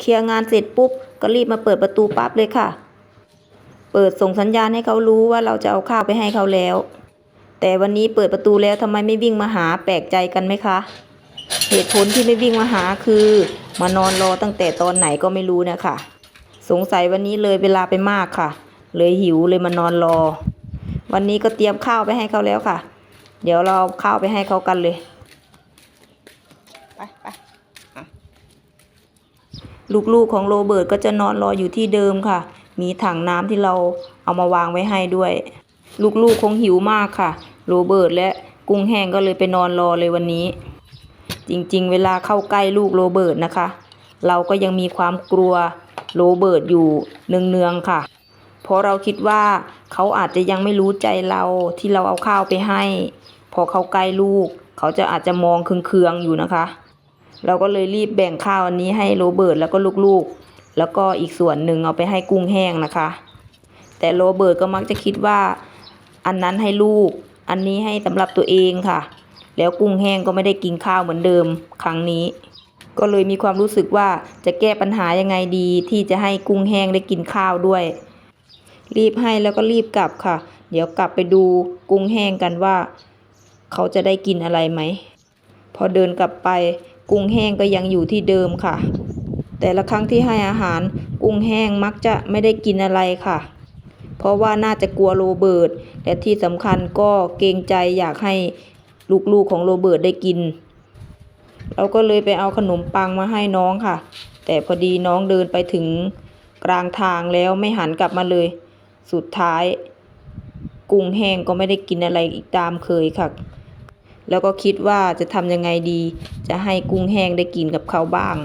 เคลียร์งานเสร็จปุ๊บก็รีบมาเปิดประตูปั๊บเลยค่ะ เปิดส่งสัญญาณให้เขารู้ว่าเราจะเอาข้าวไปให้เขาแล้ว แต่วันนี้เปิดประตูแล้วทำไมไม่วิ่งมาหาแปลกใจกันไหมคะ เหตุผลที่ไม่วิ่งมาหาคือ มานอนรอตั้งแต่ตอนไหนก็ไม่รู้นะคะสงสัยวันนี้เลยเวลาไปมากค่ะ เลยหิวเลยมานอนรอ วันนี้ก็เตรียมข้าวไปให้เขาแล้วค่ะ เดี๋ยวเราเอาข้าวไปให้เขากันเลย ไปไป ลูกๆของโรเบิร์ตก็จะนอนรออยู่ที่เดิมค่ะ มีถังน้ำที่เราเอามาวางไว้ให้ด้วย ลูกๆคงหิวมากค่ะโรเบิร์ตและกุ้งแห้งก็เลยไปนอนรอเลยวันนี้ จริงๆ เวลาเข้าใกล้ลูกโรเบิร์ตนะคะ เราก็ยังมีความกลัวโรเบิร์ตอยู่เนืองๆค่ะ เพราะเราคิดว่าเขาอาจจะยังไม่รู้ใจเราที่เราเอาข้าวไปให้ พอเขาใกล้ลูก เขาจะอาจจะมองเคืองๆอยู่นะคะ เราก็เลยรีบแบ่งข้าวอันนี้ให้โรเบิร์ตแล้วก็ลูกๆ แล้วก็อีกส่วนหนึ่งเอาไปให้กุ้งแห้งนะคะ แต่โรเบิร์ตก็มักจะคิดว่า อันนั้นให้ลูก อันนี้ให้สำหรับตัวเองค่ะ แล้วกุ้งแห้งก็ไม่ได้กินข้าวเหมือนเดิมครั้งนี้ ก็เลยมีความรู้สึกว่าจะแก้ปัญหายังไงดีที่จะให้กุ้งแห้งได้กินข้าวด้วย รีบให้แล้วก็รีบกลับค่ะ เดี๋ยวกลับไปดูกุ้งแห้งกันว่า เขาจะได้กินอะไรไหมพอเดินกลับไป กุ้งแห้งก็ยังอยู่ที่เดิมค่ะ แต่ละครั้งที่ให้อาหารกุ้งแห้งมักจะไม่ได้กินอะไรค่ะ เพราะว่าน่าจะกลัวโรเบิร์ตและที่สำคัญก็เกรงใจอยากให้ลูกๆของโรเบิร์ตได้กิน เราก็เลยไปเอาขนมปังมาให้น้องค่ะ แต่พอดีน้องเดินไปถึงกลางทางแล้วไม่หันกลับมาเลย สุดท้าย กุ้งแห้งก็ไม่ได้กินอะไรอีกตามเคยค่ะ แล้วก็คิดว่าจะทำยังไงดี จะให้กุ้งแห้งได้กินกับเขาบ้าง